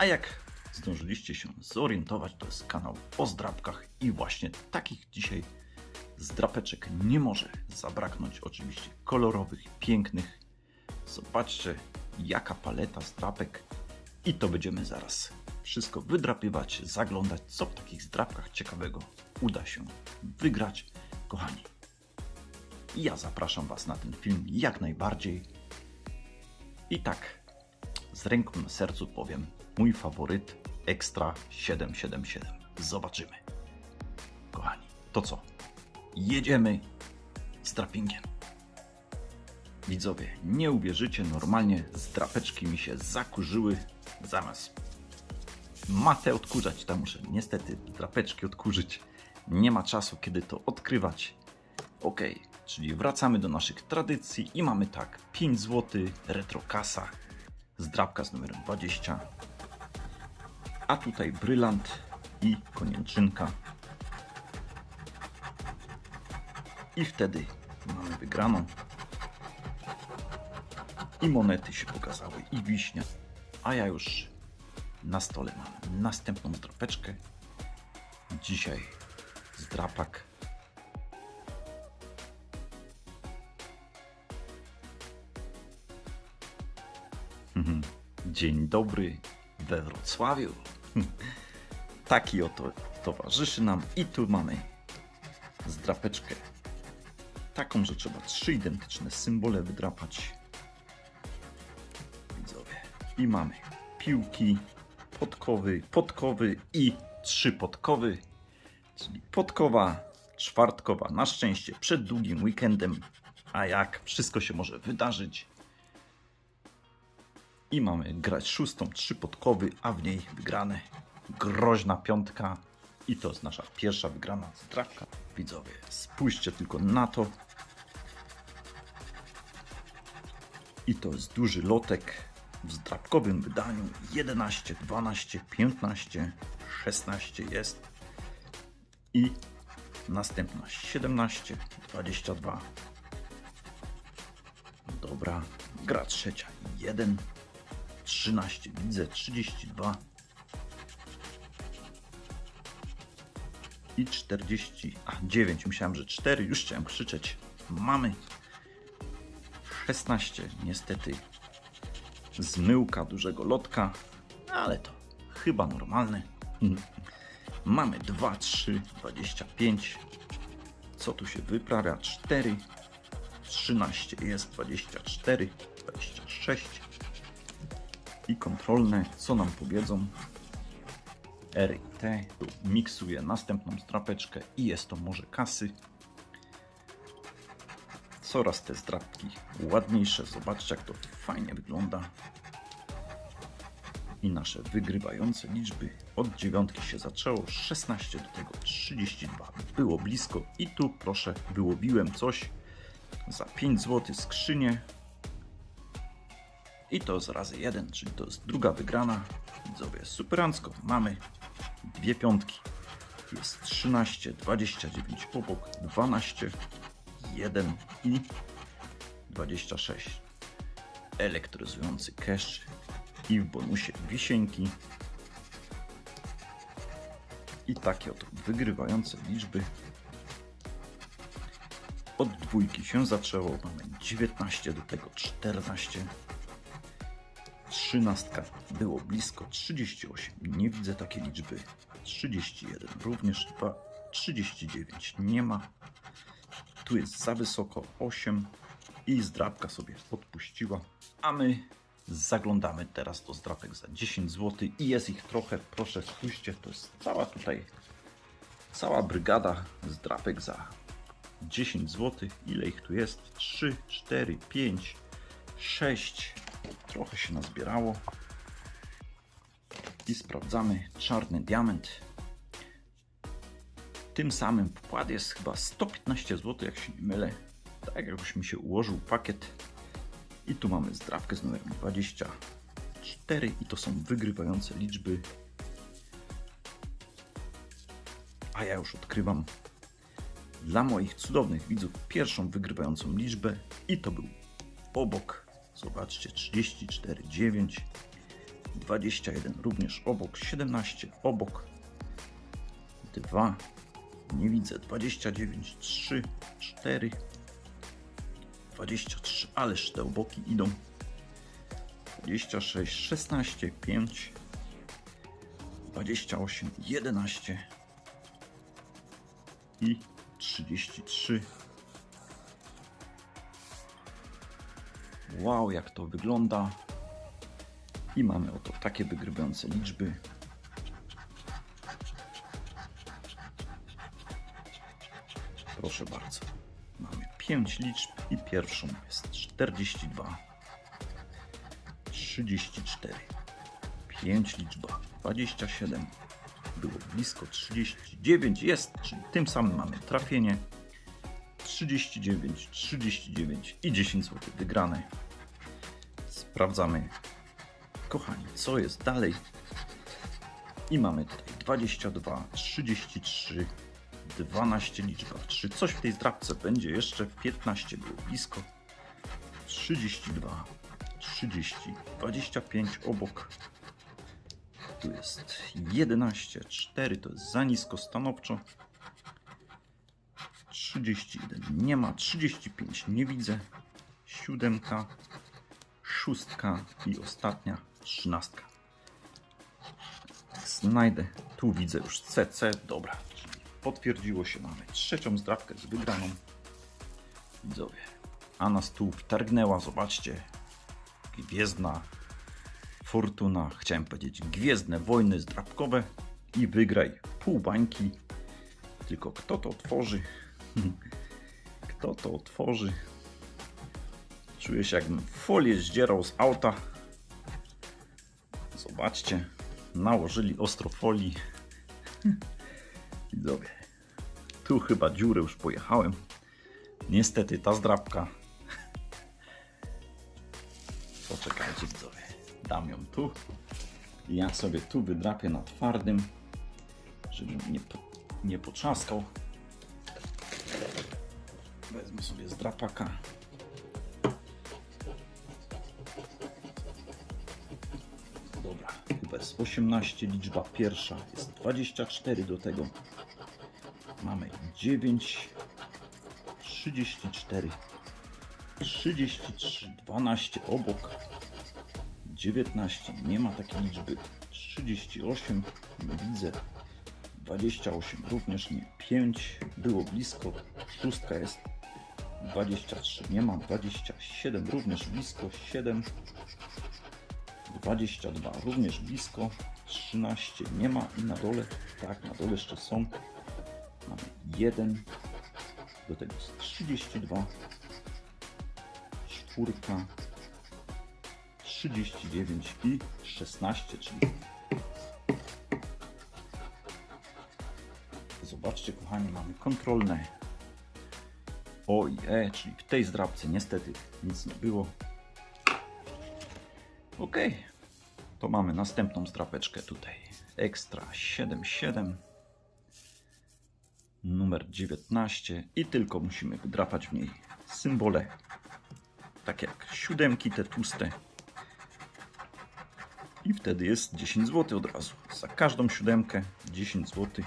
a jak zdążyliście się zorientować, to jest kanał o zdrapkach i właśnie takich dzisiaj zdrapeczek nie może zabraknąć. Oczywiście kolorowych, pięknych. Zobaczcie, jaka paleta zdrapek. I to będziemy zaraz wszystko wydrapywać, zaglądać, co w takich zdrapkach ciekawego uda się wygrać. Kochani, ja zapraszam Was na ten film jak najbardziej. I tak, z ręką na sercu powiem, mój faworyt Extra 777. Zobaczymy. Kochani, to co? Jedziemy z drapingiem. Widzowie, nie uwierzycie, normalnie zdrapeczki mi się zakurzyły. Zamiast matę odkurzać, to muszę niestety drapeczki odkurzyć. Nie ma czasu, kiedy to odkrywać. Ok, czyli wracamy do naszych tradycji i mamy tak 5 zł, retrokasa, zdrapka z numerem 20, a tutaj brylant i konieczynka. I wtedy mamy wygraną. I monety się pokazały, i wiśnia. A ja już na stole mam następną zdrapeczkę. Dzisiaj zdrapak Mhm. Dzień dobry we Wrocławiu. Taki oto towarzyszy nam i tu mamy zdrapeczkę. Taką, że trzeba trzy identyczne symbole wydrapać. Widzowie. I mamy piłki, podkowy, podkowy i trzy podkowy. Czyli podkowa, czwartkowa. Na szczęście przed długim weekendem. A jak wszystko się może wydarzyć, i mamy grać szóstą, trzy podkowy, a w niej wygrane groźna piątka. I to jest nasza pierwsza wygrana zdrapka. Widzowie, spójrzcie tylko na to. I to jest duży lotek w zdrapkowym wydaniu. 11, 12, 15, 16 jest. I następna 17, 22. Dobra, gra trzecia 1, 13, widzę 32 i 40, a 9, myślałem, że 4, już chciałem krzyczeć. Mamy 16, niestety zmyłka dużego lotka, ale to chyba normalne. Mamy 2, 3, 25. Co tu się wyprawia? 4, 13 jest 24, 26 kontrolne, co nam powiedzą. R i T. Tu miksuję następną strapeczkę i jest to może kasy. Coraz te strapki ładniejsze. Zobaczcie, jak to fajnie wygląda. I nasze wygrywające liczby. Od dziewiątki się zaczęło, 16 do tego 32. Było blisko i tu proszę, wyłowiłem coś za 5 zł skrzynię i to z razy 1, czyli to jest druga wygrana. Widzowie, superancko. Mamy dwie piątki. Jest 13, 29 obok, 12, 1 i 26. Elektryzujący cash i w bonusie wisienki. I takie oto wygrywające liczby. Od dwójki się zaczęło. Mamy 19 do tego 14. Trzynastka było blisko 38. Nie widzę takiej liczby. 31 również 2. 39 nie ma. Tu jest za wysoko 8 i zdrabka sobie odpuściła. A my zaglądamy teraz do zdrapek za 10 zł i jest ich trochę. Proszę spójrzcie, to jest cała tutaj cała brygada zdrapek za 10 zł. Ile ich tu jest? 3, 4, 5, 6. Trochę się nazbierało. I sprawdzamy czarny diament. Tym samym wkład jest chyba 115 zł, jak się nie mylę. Tak jakoś mi się ułożył pakiet. I tu mamy zdrawkę z numerem 24 i to są wygrywające liczby. A ja już odkrywam dla moich cudownych widzów pierwszą wygrywającą liczbę i to był obok Zobaczcie, 34, 9, 21 również obok, 17 obok, 2, nie widzę, 29, 3, 4, 23, ależ te oboki idą. 26, 16, 5, 28, 11 i 33. Wow, jak to wygląda. I mamy oto takie wygrywające liczby. Proszę bardzo. Mamy 5 liczb i pierwszą jest 42, 34, 5 liczba 27, było blisko 39 jest, czyli tym samym mamy trafienie. 39, 39 i 10 zł wygrane. Sprawdzamy, kochani, co jest dalej. I mamy tutaj 22, 33, 12 liczba 3. Coś w tej zdrabce będzie jeszcze. 15 było blisko. 32, 30, 25 obok. Tu jest 11, 4 to jest za nisko stanowczo. 31 nie ma, 35 nie widzę. Siódemka, szóstka i ostatnia trzynastka. Znajdę, tu widzę już CC, dobra. Potwierdziło się, mamy trzecią zdrawkę z wygraną. Widzowie, a nas tu wtargnęła, zobaczcie, gwiezdna fortuna, chciałem powiedzieć gwiezdne wojny zdrabkowe i wygraj pół bańki. Tylko kto to otworzy? Kto to otworzy? Czuję się jakbym folię zdzierał z auta. Zobaczcie, nałożyli ostro folii. Widzowie, tu chyba dziurę już pojechałem. Niestety ta zdrabka. Poczekajcie widzowie, dam ją tu. Ja sobie tu wydrapię na twardym, żeby mi nie, nie potrzaskał. Wezmę sobie z jest 18, liczba pierwsza jest 24 do tego. Mamy 9, 34, 33, 12 obok, 19, nie ma takiej liczby, 38, nie widzę, 28 również nie, 5 było blisko, szóstka jest. 23, nie ma. 27, również blisko. 7, 22, również blisko 13, nie ma i na dole, tak, na dole jeszcze są, mamy 1, do tego jest 32, czwórka, 39 i 16, czyli Zobaczcie, kochani, mamy kontrolne O i E, czyli w tej zdrabce niestety nic nie było. Ok, to mamy następną zdrapeczkę tutaj. Ekstra 77, numer 19 i tylko musimy wydrapać w niej symbole, tak jak siódemki te tłuste. I wtedy jest 10 zł od razu. Za każdą siódemkę 10 zł.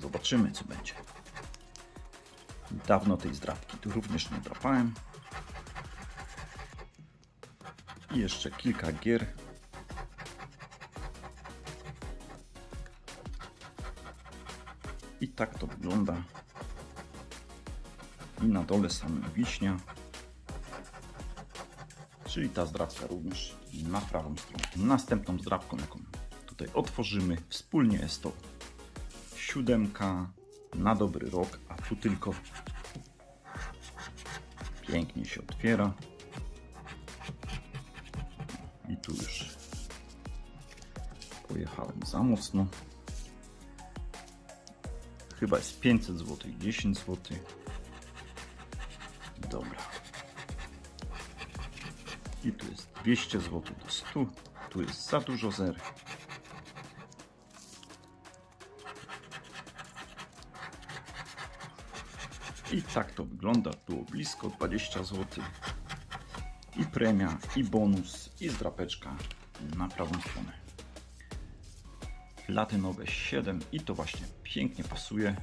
Zobaczymy, co będzie. Dawno tej zdrapki tu również nie drapałem. I jeszcze kilka gier. I tak to wygląda. I na dole samym wiśnia. Czyli ta zdrapka również na prawą stronę. Następną zdrapką, jaką tutaj otworzymy wspólnie jest to siódemka na dobry rok, a tu tylko pięknie się otwiera. Pojechałem za mocno. Chyba jest 500 zł i 10 zł. Dobra. I tu jest 200 zł do 100. Tu jest za dużo zer. I tak to wygląda. Było blisko 20 zł. I premia, i bonus, i zdrapeczka na prawą stronę. Platynowe 7 i to właśnie pięknie pasuje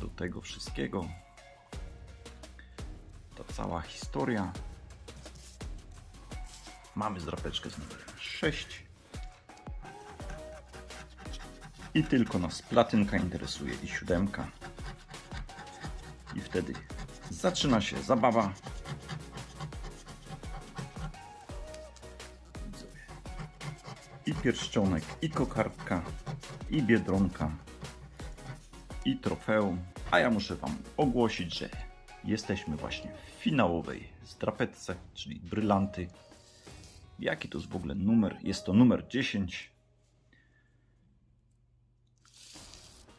do tego wszystkiego. Ta cała historia. Mamy zdrapeczkę z numerem 6. I tylko nas platynka interesuje i siódemka. I wtedy zaczyna się zabawa. Pierścionek, i kokardka, i biedronka, i trofeum. A ja muszę Wam ogłosić, że jesteśmy właśnie w finałowej zdrapetce, czyli brylanty. Jaki to jest w ogóle numer? Jest to numer 10.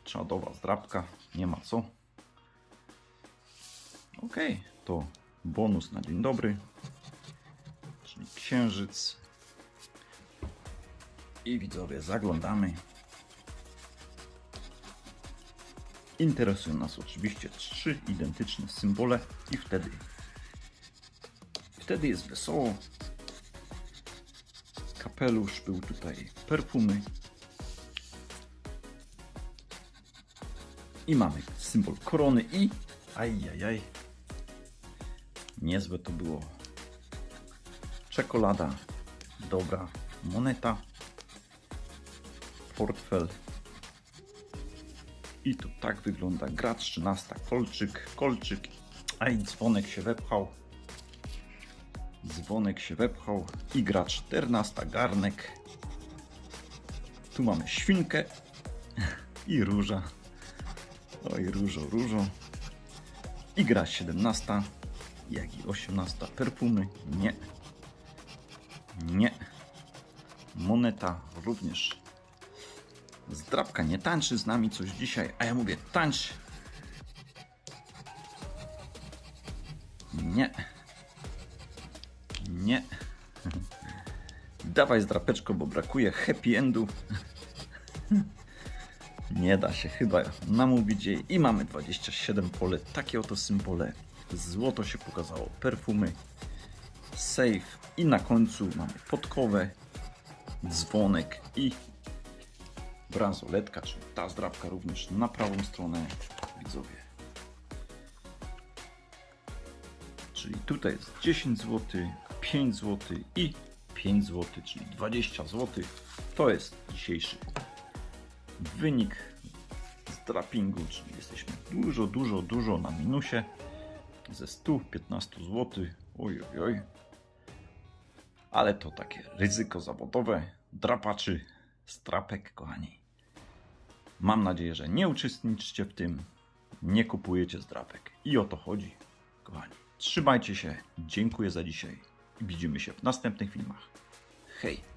Czadowa zdrapka, nie ma co. Ok, to bonus na dzień dobry, czyli księżyc. I widzowie, zaglądamy. Interesują nas oczywiście trzy identyczne symbole i wtedy wtedy jest wesoło. Kapelusz był tutaj perfumy. I mamy symbol korony i ajajaj. Niezłe to było. Czekolada. Dobra. Moneta. Portfel. I tu tak wygląda gracz 13. Kolczyk, kolczyk. Aj, dzwonek się wepchał. Dzwonek się wepchał. I gracz 14. Garnek. Tu mamy świnkę. I róża. Oj, różo, różo. I gra 17, jak i 18. Perfumy nie. Nie. Moneta również. Zdrabka nie tańczy z nami coś dzisiaj, a ja mówię tańcz. Nie. Nie. Dawaj zdrapeczko, bo brakuje happy endu. Nie da się chyba namówić jej. I mamy 27 pole, takie oto symbole. Złoto się pokazało, perfumy, safe i na końcu mamy podkowę, dzwonek i bransoletka, czyli ta zdrabka również na prawą stronę widzowie. Czyli tutaj jest 10 zł, 5 zł i 5 zł, czyli 20 zł. To jest dzisiejszy wynik z czyli jesteśmy dużo, dużo, dużo na minusie ze 115 zł. Oj, oj, oj. Ale to takie ryzyko zawodowe drapaczy strapek, kochani. Mam nadzieję, że nie uczestniczycie w tym, nie kupujecie zdrapek. I o to chodzi, kochani. Trzymajcie się, dziękuję za dzisiaj i widzimy się w następnych filmach. Hej!